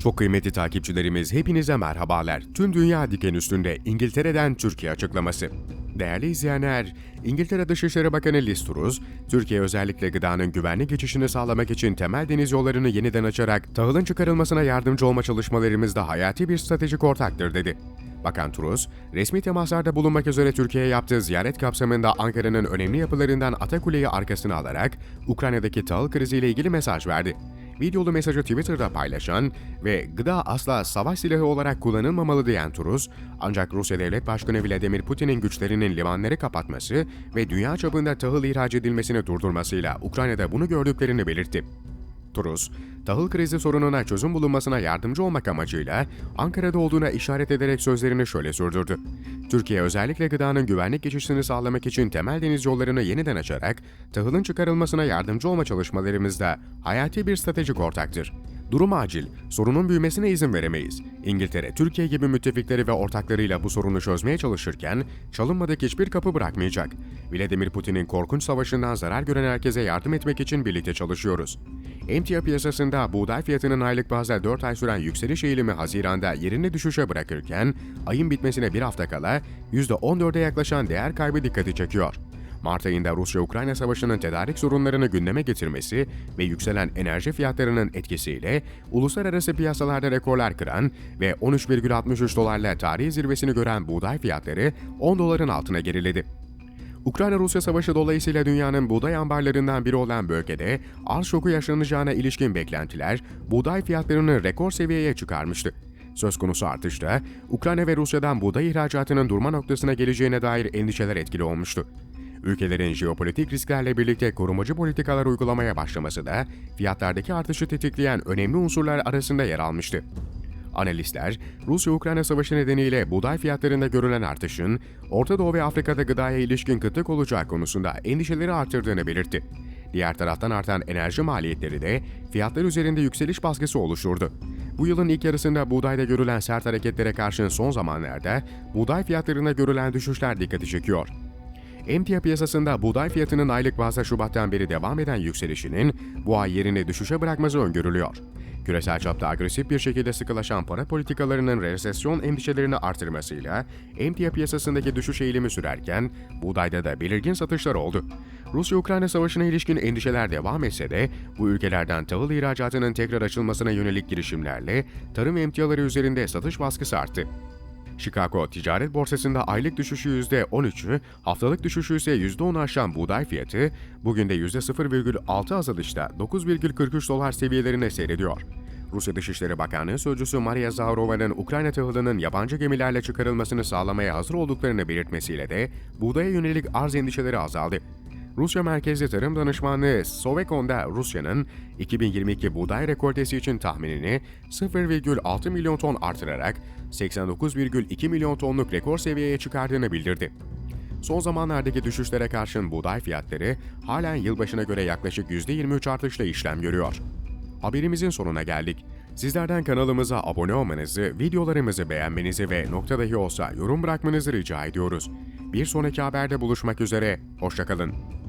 Çok kıymetli takipçilerimiz hepinize merhabalar. Tüm dünya diken üstünde İngiltere'den Türkiye açıklaması. Değerli izleyenler, İngiltere Dışişleri Bakanı Liz Truss, Türkiye özellikle gıdanın güvenli geçişini sağlamak için temel deniz yollarını yeniden açarak tahılın çıkarılmasına yardımcı olma çalışmalarımızda hayati bir stratejik ortaktır dedi. Bakan Truss, resmi temaslarda bulunmak üzere Türkiye'ye yaptığı ziyaret kapsamında Ankara'nın önemli yapılarından Atakule'yi arkasına alarak Ukrayna'daki tahıl kriziyle ilgili mesaj verdi. Videolu mesajı Twitter'da paylaşan ve gıda asla savaş silahı olarak kullanılmamalı diyen Truss, ancak Rusya Devlet Başkanı Vladimir Putin'in güçlerinin limanları kapatması ve dünya çapında tahıl ihraç edilmesini durdurmasıyla Ukrayna'da bunu gördüklerini belirtti. Truss, tahıl krizi sorununa çözüm bulunmasına yardımcı olmak amacıyla Ankara'da olduğuna işaret ederek sözlerini şöyle sürdürdü. Türkiye özellikle gıdanın güvenlik geçişini sağlamak için temel deniz yollarını yeniden açarak tahılın çıkarılmasına yardımcı olma çalışmalarımızda hayati bir stratejik ortaktır. Durum acil, sorunun büyümesine izin veremeyiz. İngiltere, Türkiye gibi müttefikleri ve ortaklarıyla bu sorunu çözmeye çalışırken çalınmadık hiçbir kapı bırakmayacak. Vladimir Putin'in korkunç savaşından zarar gören herkese yardım etmek için birlikte çalışıyoruz. Emtia piyasasında buğday fiyatının aylık bazda 4 ay süren yükseliş eğilimi Haziran'da yerini düşüşe bırakırken, ayın bitmesine bir hafta kala %14'e yaklaşan değer kaybı dikkati çekiyor. Mart ayında Rusya-Ukrayna savaşının tedarik sorunlarını gündeme getirmesi ve yükselen enerji fiyatlarının etkisiyle uluslararası piyasalarda rekorlar kıran ve 13,63 dolarla tarihi zirvesini gören buğday fiyatları 10 doların altına geriledi. Ukrayna-Rusya savaşı dolayısıyla dünyanın buğday ambarlarından biri olan bölgede arz şoku yaşanacağına ilişkin beklentiler buğday fiyatlarını rekor seviyeye çıkarmıştı. Söz konusu artışta Ukrayna ve Rusya'dan buğday ihracatının durma noktasına geleceğine dair endişeler etkili olmuştu. Ülkelerin jeopolitik risklerle birlikte korumacı politikalar uygulamaya başlaması da fiyatlardaki artışı tetikleyen önemli unsurlar arasında yer almıştı. Analistler, Rusya-Ukrayna savaşı nedeniyle buğday fiyatlarında görülen artışın, Orta Doğu ve Afrika'da gıdaya ilişkin kıtlık olacağı konusunda endişeleri artırdığını belirtti. Diğer taraftan artan enerji maliyetleri de fiyatlar üzerinde yükseliş baskısı oluşturdu. Bu yılın ilk yarısında buğdayda görülen sert hareketlere karşın son zamanlarda buğday fiyatlarında görülen düşüşler dikkati çekiyor. Emtia piyasasında buğday fiyatının aylık bazda Şubat'tan beri devam eden yükselişinin bu ay yerini düşüşe bırakması öngörülüyor. Küresel çapta agresif bir şekilde sıkılaşan para politikalarının resesyon endişelerini artırmasıyla emtia piyasasındaki düşüş eğilimi sürerken buğdayda da belirgin satışlar oldu. Rusya-Ukrayna savaşına ilişkin endişeler devam etse de bu ülkelerden tahıl ihracatının tekrar açılmasına yönelik girişimlerle tarım emtiaları üzerinde satış baskısı arttı. Chicago Ticaret Borsası'nda aylık düşüşü %13'ü, haftalık düşüşü ise %10'u aşan buğday fiyatı, bugün de %0,6 azalışta 9,43 dolar seviyelerine seyrediyor. Rusya Dışişleri Bakanlığı Sözcüsü Maria Zaharova'nın Ukrayna tahılının yabancı gemilerle çıkarılmasını sağlamaya hazır olduklarını belirtmesiyle de buğdaya yönelik arz endişeleri azaldı. Rusya merkezli tarım danışmanlığı Sovekon'da Rusya'nın 2022 buğday rekoltesi için tahminini 0,6 milyon ton artırarak 89,2 milyon tonluk rekor seviyeye çıkardığını bildirdi. Son zamanlardaki düşüşlere karşın buğday fiyatları halen yılbaşına göre yaklaşık %23 artışla işlem görüyor. Haberimizin sonuna geldik. Sizlerden kanalımıza abone olmanızı, videolarımızı beğenmenizi ve nokta dahi olsa yorum bırakmanızı rica ediyoruz. Bir sonraki haberde buluşmak üzere, hoşçakalın.